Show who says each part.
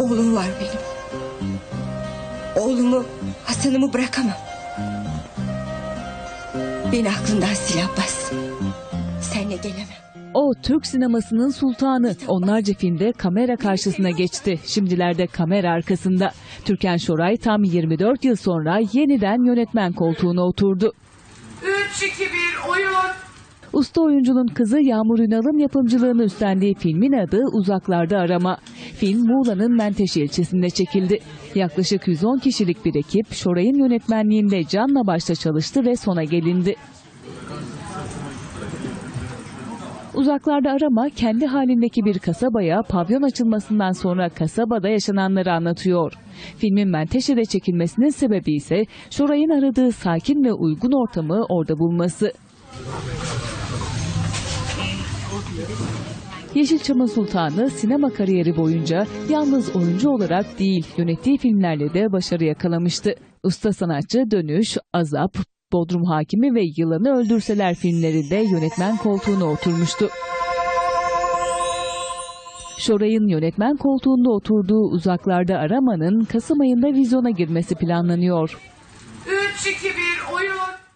Speaker 1: Oğlum var benim. Oğlumu, Hasan'ımı bırakamam. Beni aklından sil Abbas. Senle gelemem.
Speaker 2: O Türk sinemasının sultanı. Onlarca filmde kamera karşısına geçti. Şimdilerde kamera arkasında. Türkan Şoray tam 24 yıl sonra yeniden yönetmen koltuğuna oturdu.
Speaker 3: 3, 2, 1 oyun.
Speaker 2: Usta oyuncunun kızı Yağmur Ünal'ın yapımcılığını üstlendiği filmin adı Uzaklarda Arama. Film Muğla'nın Menteşe ilçesinde çekildi. Yaklaşık 110 kişilik bir ekip Şoray'ın yönetmenliğinde canla başla çalıştı ve sona gelindi. Uzaklarda arama kendi halindeki bir kasabaya pavyon açılmasından sonra kasabada yaşananları anlatıyor. Filmin Menteşe'de çekilmesinin sebebi ise Şoray'ın aradığı sakin ve uygun ortamı orada bulması. Yeşilçam'ın sultanı sinema kariyeri boyunca yalnız oyuncu olarak değil yönettiği filmlerle de başarı yakalamıştı. Usta sanatçı Dönüş, Azap, Bodrum Hakimi ve Yılanı Öldürseler filmlerinde yönetmen koltuğuna oturmuştu. Şoray'ın yönetmen koltuğunda oturduğu Uzaklarda Arama'nın Kasım ayında vizyona girmesi planlanıyor.
Speaker 3: 3, 2, 1 oyun.